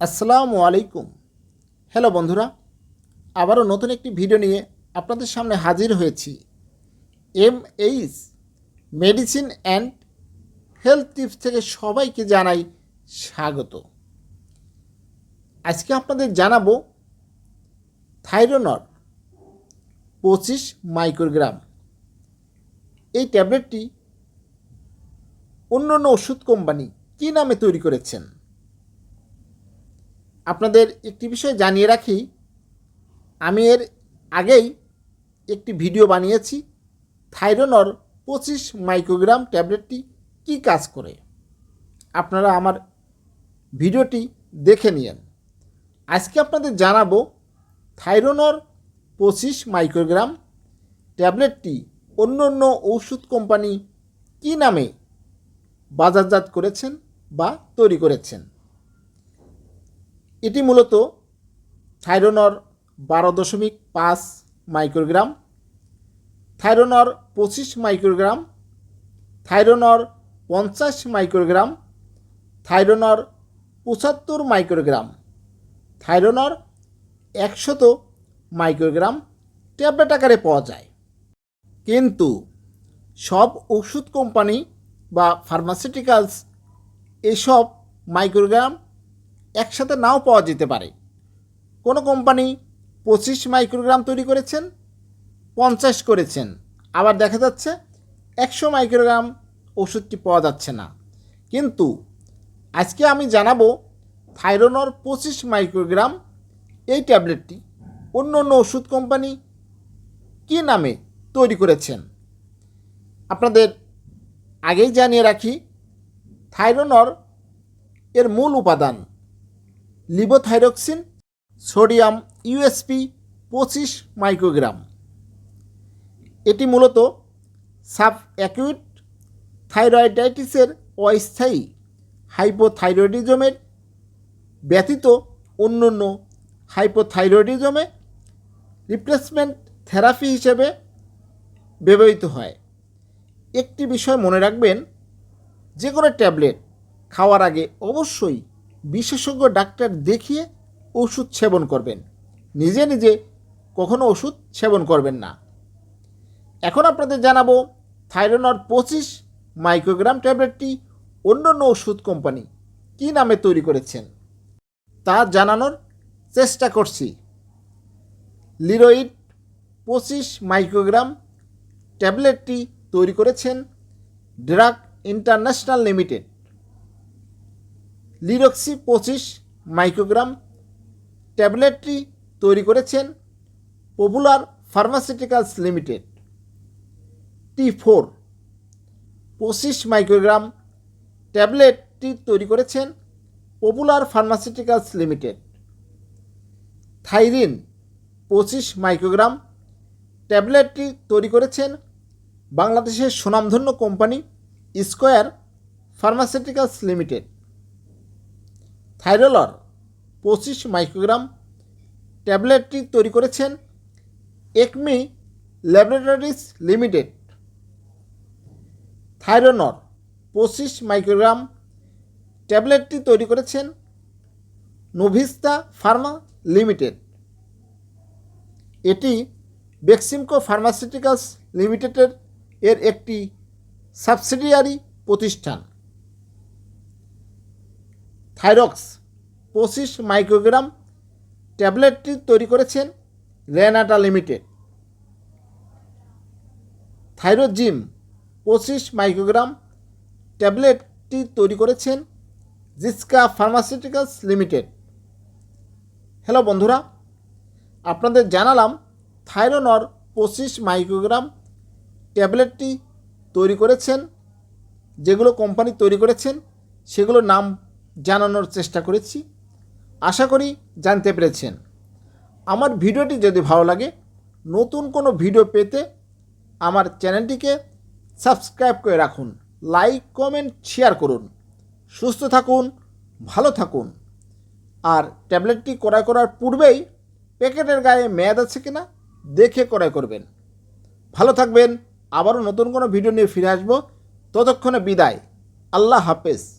আসসালামু আলাইকুম। হ্যালো বন্ধুরা, আবারও নতুন একটি ভিডিও নিয়ে আপনাদের সামনে হাজির হয়েছি। M H medicine and health tips থেকে সবাইকে জানাই স্বাগত। আজকে আপনাদের জানাব থাইরোনর পঁচিশ মাইক্রোগ্রাম। এই ট্যাবলেটটি অন্য অন্য ওষুধ কোম্পানি কী নামে তৈরি করেছেন? আপনাদের একটি বিষয় জানিয়ে রাখি। আমি এর আগেই একটি ভিডিও বানিয়েছি। থাইরোনর পঁচিশ মাইক্রোগ্রাম ট্যাবলেটটি কী কাজ করে? আপনারা আমার ভিডিওটি দেখে নিন আজকে আপনাদের জানাব থাইরোনর পঁচিশ মাইক্রোগ্রাম ট্যাবলেটটি অন্য অন্য ঔষধ কোম্পানি কী নামে বাজারজাত করেছেন বা তৈরি করেছেন? এটি মূলত থাইরোনর বারো দশমিক পাঁচ মাইক্রোগ্রাম, থাইরোনর পঁচিশ মাইক্রোগ্রাম, থাইরোনর পঞ্চাশ মাইক্রোগ্রাম, থাইরোনর পঁচাত্তর মাইক্রোগ্রাম, থাইরোনর একশত মাইক্রোগ্রাম ট্যাবলেট আকারে পাওয়া যায়। কিন্তু সব ওষুধ কোম্পানি বা ফার্মাসিউটিক্যালস এসব মাইক্রোগ্রাম একসাথে নাও পাওয়া যেতে পারে। কোনো কোম্পানি পঁচিশ মাইক্রোগ্রাম তৈরি করেছেন, পঞ্চাশ করেছেন। আবার দেখা যাচ্ছে একশো মাইক্রোগ্রাম ওষুধটি পাওয়া যাচ্ছে না। কিন্তু আজকে আমি জানাব থাইরোনর পঁচিশ মাইক্রোগ্রাম এই ট্যাবলেটটি অন্য অন্য ওষুধ কোম্পানি কী নামে তৈরি করেছেন। আপনাদের আগেই জানিয়ে রাখি থাইরোনর এর মূল উপাদান লিবোথাইরক্সিন, সোডিয়াম ইউএসপি পঁচিশ মাইক্রোগ্রাম। এটি মূলত সাব অ্যাকিউট থাইরয়েডাইটিসের অস্থায়ী হাইপোথাইরয়েডিজমের ব্যতীত অন্য অন্য হাইপোথাইরয়েডিজমে রিপ্লেসমেন্ট থেরাপি হিসেবে ব্যবহৃত হয়। একটি বিষয় মনে রাখবেন, যে কোনো ট্যাবলেট খাওয়ার আগে অবশ্যই বিশেষজ্ঞ ডাক্তার দেখিয়ে ওষুধ সেবন করবেন। নিজে নিজে কখনো ওষুধ সেবন করবেন না। এখন আপনাদের জানাব থাইরোনর পঁচিশ মাইক্রোগ্রাম ট্যাবলেটটি অন্য অন্য ওষুধ কোম্পানি কী নামে তৈরি করেছেন? তা জানানোর চেষ্টা করছি। লিরোইড পঁচিশ মাইক্রোগ্রাম ট্যাবলেটটি তৈরি করেছেন ড্রাগ ইন্টারন্যাশনাল লিমিটেড। লিরক্সি পঁচিশ মাইক্রোগ্রাম ট্যাবলেটটি তৈরি করেছেন popular pharmaceuticals limited. T four পঁচিশ মাইক্রোগ্রাম ট্যাবলেটটি তৈরি করেছেন পপুলার ফার্মাসিউটিক্যালস লিমিটেড। থাইরিন পঁচিশ মাইক্রোগ্রাম ট্যাবলেটটি তৈরি করেছেন বাংলাদেশের সুনামধন্য কোম্পানি স্কোয়ার ফার্মাসিউটিক্যালস লিমিটেড। থাইরোলর পঁচিশ মাইক্রোগ্রাম ট্যাবলেটটি তৈরি করেছেন একমি ল্যাবরেটরিজ লিমিটেড। থাইরোনর পঁচিশ মাইক্রোগ্রাম ট্যাবলেটটি তৈরি করেছেন নোভিস্তা ফার্মা লিমিটেড। এটি বেক্সিমকো ফার্মাসিউটিক্যালস লিমিটেডের এর একটি সাবসিডিয়ারি প্রতিষ্ঠান। থাইরক্স পঁচিশ মাইক্রোগ্রাম ট্যাবলেটটি তৈরি করেছেন রেনাটা লিমিটেড। থাইরোজিম পঁচিশ মাইক্রোগ্রাম ট্যাবলেটটি তৈরি করেছেন জিসকা ফার্মাসিউটিক্যালস লিমিটেড। হ্যালো বন্ধুরা, আপনাদের জানালাম থাইরোনর পঁচিশ মাইক্রোগ্রাম ট্যাবলেটটি তৈরি করেছেন, যেগুলো কোম্পানি তৈরি করেছেন, সেগুলোর নাম জানানোর চেষ্টা করেছি। আশা করি জানতে পেরেছেন। আমার ভিডিওটি যদি ভালো লাগে, নতুন কোনো ভিডিও পেতে আমার চ্যানেলটিকে সাবস্ক্রাইব করে রাখুন, লাইক, কমেন্ট, শেয়ার করুন। সুস্থ থাকুন, ভালো থাকুন। আর ট্যাবলেটটি ক্রয় করার পূর্বেই প্যাকেটের গায়ে মেয়াদ আছে কিনা দেখে ক্রয় করবেন। ভালো থাকবেন, আবারও নতুন কোনো ভিডিও নিয়ে ফিরে আসব। ততক্ষণে বিদায়। আল্লাহ হাফেজ।